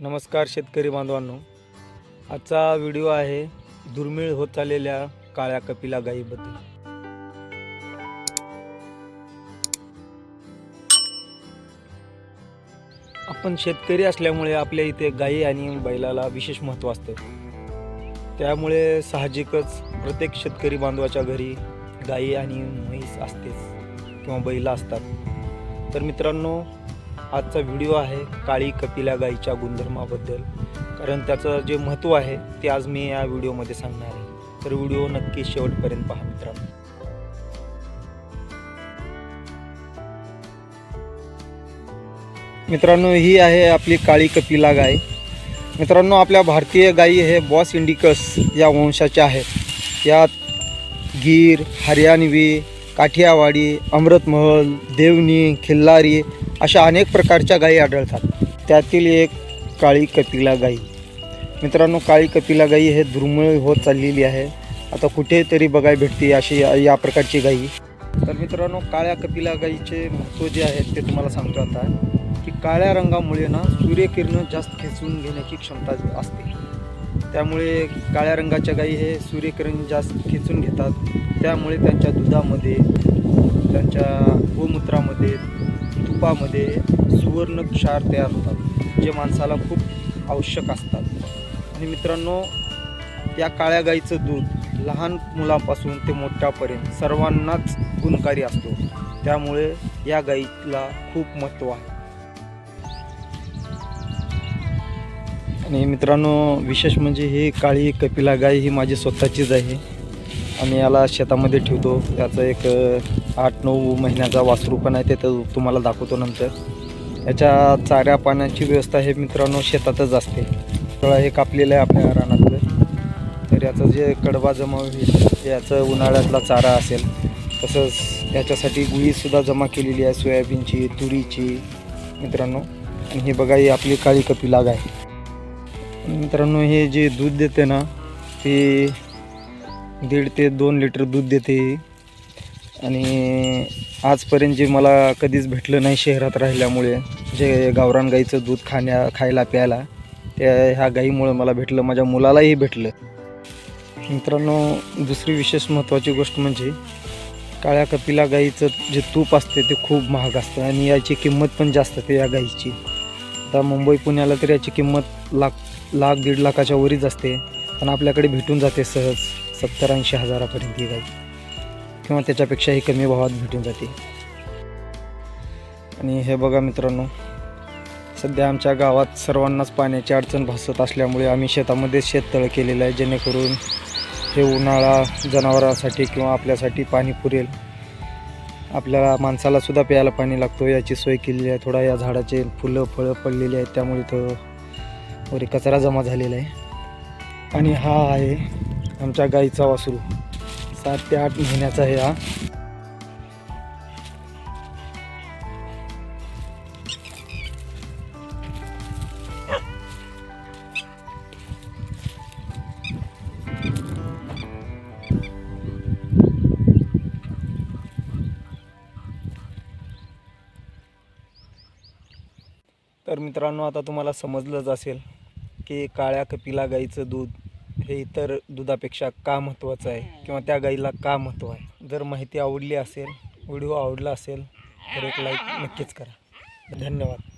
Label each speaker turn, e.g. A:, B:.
A: नमस्कार शेतकरी बांधवांनो. आजचा व्हिडिओ आहे दुर्मिळ होत चाललेल्या काळ्या कपिला गायीबद्दल आपण शेतकरी असल्यामुळे आपल्या इथे गायी आणि बैलाला विशेष महत्त्व असतं. त्यामुळे साहजिकच प्रत्येक शेतकरी बांधवाच्या घरी गायी आणि म्हैस असतेच किंवा बैल असतात. तर मित्रांनो आजचा व्हिडिओ आहे काळी कपिला गाईच्या गुणधर्माबद्दल. कारण त्याचं जे महत्त्व आहे ते आज मी या व्हिडिओमध्ये सांगणार आहे. तर व्हिडिओ नक्की शेवटपर्यंत पहा मित्रांनो. मित्रांनो ही आहे आपली काळी कपिला गाय. मित्रांनो आपल्या भारतीय गायी हे बॉस इंडिकस या वंशाच्या आहेत. यात गीर हरियाणवी काठियावाडी अमृतमहल देवणी खिल्लारी अशा अनेक प्रकारच्या गायी आढळतात. त्यातील एक काळी कपिला गाई. मित्रांनो काळी कपिला गाई हे दुर्मिळ होत चाललेली आहे. आता कुठेतरी बघायला भेटते अशी या- प्रकारची गाई. तर मित्रांनो काळ्या कपिला गाईचे महत्त्व जे आहेत ते तुम्हाला सांगतो आता की काळ्या रंगामुळे ना सूर्यकिरणं जास्त खेचून घेण्याची क्षमता असते. त्यामुळे काळ्या रंगाच्या गाई हे सूर्यकिरण जास्त खेचून घेतात. त्यामुळे त्यांच्या दुधामध्ये त्यांच्या गोमूत्रामध्ये रूपामध्ये सुवर्ण क्षार तयार होतात जे माणसाला खूप आवश्यक असतात. आणि मित्रांनो या काळ्या गाईचं दूध लहान मुलापासून ते मोठ्यापर्यंत सर्वांनाच गुणकारी असतो. त्यामुळे या गाईला खूप महत्त्व आहे. आणि मित्रांनो विशेष म्हणजे ही काळी कपिला गाय ही माझी स्वतःचीच आहे. आम्ही याला शेतामध्ये ठेवतो. त्याचं एक आठ नऊ महिन्याचा वासरू पण आहे ते तर तुम्हाला दाखवतो नंतर. याच्या चाऱ्या पाण्याची व्यवस्था हे मित्रांनो शेतातच असते. तळा हे कापलेलं आहे आपल्या रानातलं. तर याचं जे कडवा जमा होईल याचं उन्हाळ्यातला चारा असेल. तसंच याच्यासाठी गुळीसुद्धा जमा केलेली आहे सोयाबीनची तुरीची मित्रांनो. आणि हे बघा ही आपली काळी कपी लाग आहे. मित्रांनो हे जे दूध देते ना ते दीड ते दोन लिटर दूध देते. आणि आजपर्यंत जे मला कधीच भेटलं नाही शहरात राहिल्यामुळे जे गावरान गाईचं दूध खाण्या खायला प्यायला त्या ह्या गाईमुळं मला भेटलं माझ्या मुलालाही भेटलं. मित्रांनो दुसरी विशेष महत्त्वाची गोष्ट म्हणजे काळ्या कपिला गाईचं जे तूप असते ते खूप महाग असतं आणि याची किंमत पण जास्त असते या गाईची. आता मुंबई पुण्याला तर याची किंमत लाख लाख दीड लाखाच्या वरीच असते. पण आपल्याकडे भेटून जाते सहज. सत्तर ऐंशी हजारापर्यंत ही गाई किंवा त्याच्यापेक्षाही कमी भावात भेटून जाते आणि हे बघा मित्रांनो सध्या आमच्या गावात सर्वांनाच पाण्याची अडचण भासत असल्यामुळे आम्ही शेतामध्ये शेततळ केलेलं आहे जेणेकरून हे उन्हाळा जनावरांसाठी किंवा आपल्यासाठी पाणी पुरेल. आपल्याला माणसालासुद्धा प्यायला पाणी लागतो याची सोय केलेली आहे. थोडा या झाडाचे फुलं फळं पडलेली आहेत त्यामुळे तो वरी कचरा जमा झालेला आहे. आणि हा आहे आमच्या गाईचा वासरू सात ते आठ महिन्याचा आहे हा. तर मित्रांनो आता तुम्हाला समजलंच असेल की काळ्या कपिला गाईचं दूध हे इतर दुधापेक्षा का महत्त्वाचं आहे? किंवा त्या गाईला का महत्त्व आहे? जर माहिती आवडली असेल व्हिडिओ आवडला असेल तर एक लाईक नक्कीच करा. धन्यवाद.